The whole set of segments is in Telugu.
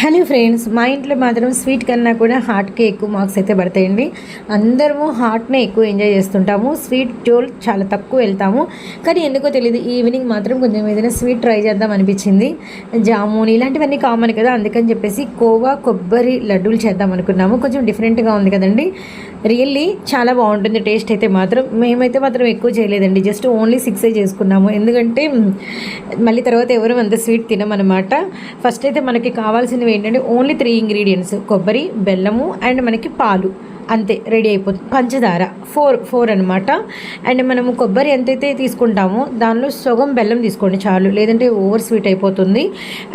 హలో ఫ్రెండ్స్ మా ఇంట్లో మాత్రం స్వీట్ కన్నా కూడా హాట్కే ఎక్కువ మార్క్స్ అయితే పడతాయండి. అందరము హాట్నే ఎక్కువ ఎంజాయ్ చేస్తుంటాము. స్వీట్ జోల్ చాలా తక్కువ వెళ్తాము. కానీ ఎందుకో తెలియదు ఈవినింగ్ మాత్రం కొంచెం ఏదైనా స్వీట్ ట్రై చేద్దాం అనిపించింది. జామున్ ఇలాంటివన్నీ కామన్ కదా అందుకని చెప్పేసి కోవా కొబ్బరి లడ్డూలు చేద్దాం అనుకున్నాము. కొంచెం డిఫరెంట్గా ఉంది కదండి. రియల్లీ చాలా బాగుంటుంది టేస్ట్ అయితే మాత్రం. మేమైతే మాత్రం ఎక్కువ చేయలేదండి జస్ట్ ఓన్లీ సిక్స్ చేసుకున్నాము. ఎందుకంటే మళ్ళీ తర్వాత ఎవరు అంత స్వీట్ తినమన్నమాట. ఫస్ట్ అయితే మనకి కావాల్సినవి ఏంటంటే ఓన్లీ త్రీ ఇంగ్రీడియంట్స్ కొబ్బరి బెల్లము అండ్ మనకి పాలు. అంతే రెడీ అయిపోతుంది. పంచదార ఫోర్ ఫోర్ అనమాట అండ్ మనము కొబ్బరి ఎంతైతే తీసుకుంటామో దానిలో సగం బెల్లం తీసుకోండి చాలు. లేదంటే ఓవర్ స్వీట్ అయిపోతుంది.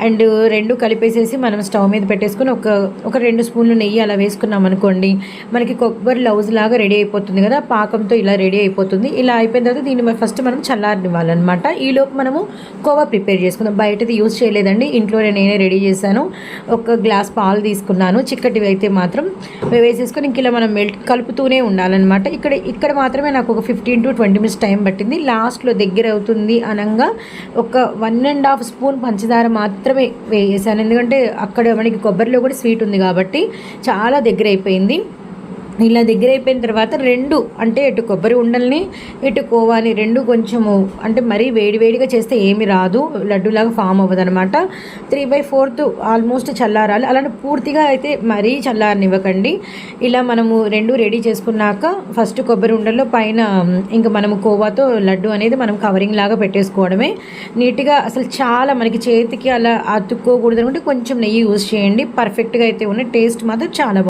అండ్ రెండు కలిపేసేసి మనం స్టవ్ మీద పెట్టేసుకొని ఒక ఒక రెండు స్పూన్లు నెయ్యి అలా వేసుకున్నాం అనుకోండి మనకి కొబ్బరి లౌజ్ లాగా రెడీ అయిపోతుంది కదా పాకంతో ఇలా రెడీ అయిపోతుంది. ఇలా అయిపోయిన తర్వాత దీన్ని ఫస్ట్ మనం చల్లారనివ్వాలన్నమాట. ఈలోపు మనము కోవా ప్రిపేర్ చేసుకుందాం. బయటది యూజ్ చేయలేదండి. ఇంట్లోనే నేనే రెడీ చేశాను. ఒక గ్లాస్ పాలు తీసుకున్నాను. చిక్కటివి అయితే మాత్రం వేసేసుకొని ఇంక ఇలా మనం మెల్ట్ కలుపుతూనే ఉండాలన్నమాట. ఇక్కడ ఇక్కడ మాత్రమే నాకు ఒక fifteen to twenty minutes time పట్టింది. లాస్ట్లో దగ్గర అవుతుంది అనగా ఒక వన్ అండ్ హాఫ్ స్పూన్ పంచదార మాత్రమే వేసాను ఎందుకంటే అక్కడ మనకి కొబ్బరిలో కూడా స్వీట్ ఉంది కాబట్టి చాలా దగ్గర అయిపోయింది ఇలా దగ్గర అయిపోయిన తర్వాత రెండు అంటే ఇటు కొబ్బరి ఉండల్ని ఇటు కోవాని రెండు కొంచెము అంటే మరీ వేడివేడిగా చేస్తే ఏమి రాదు లడ్డూలాగా ఫామ్ అవ్వదు అనమాట త్రీ బై ఫోర్త్ ఆల్మోస్ట్ చల్లారాలి. అలానే పూర్తిగా అయితే మరీ చల్లారనివ్వకండి. ఇలా మనము రెండు రెడీ చేసుకున్నాక ఫస్ట్ కొబ్బరి ఉండల్లో పైన ఇంకా మనము కోవాతో లడ్డు అనేది మనం కవరింగ్ లాగా పెట్టేసుకోవడమే. నీట్గా అసలు చాలా మనకి చేతికి అలా అతుక్కోకూడదు అనుకుంటే కొంచెం నెయ్యి యూజ్ చేయండి. పర్ఫెక్ట్గా అయితే ఉన్న టేస్ట్ మాత్రం చాలా